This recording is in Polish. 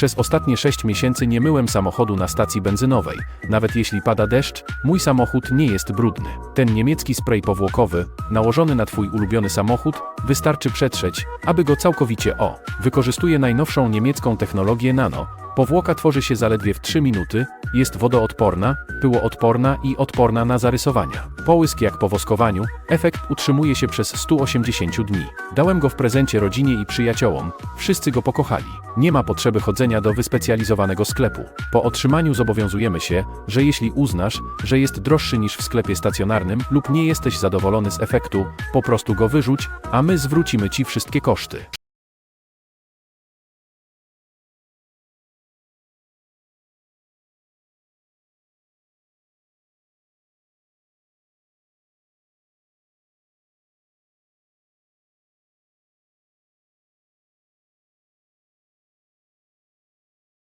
Przez ostatnie 6 miesięcy nie myłem samochodu na stacji benzynowej. Nawet jeśli pada deszcz, mój samochód nie jest brudny. Ten niemiecki spray powłokowy, nałożony na Twój ulubiony samochód, wystarczy przetrzeć, aby go całkowicie o. Wykorzystuje najnowszą niemiecką technologię nano. Powłoka tworzy się zaledwie w 3 minuty, jest wodoodporna, pyłoodporna i odporna na zarysowania. Połysk jak po woskowaniu, efekt utrzymuje się przez 180 dni. Dałem go w prezencie rodzinie i przyjaciołom, wszyscy go pokochali. Nie ma potrzeby chodzenia do wyspecjalizowanego sklepu. Po otrzymaniu zobowiązujemy się, że jeśli uznasz, że jest droższy niż w sklepie stacjonarnym lub nie jesteś zadowolony z efektu, po prostu go wyrzuć, a my zwrócimy Ci wszystkie koszty.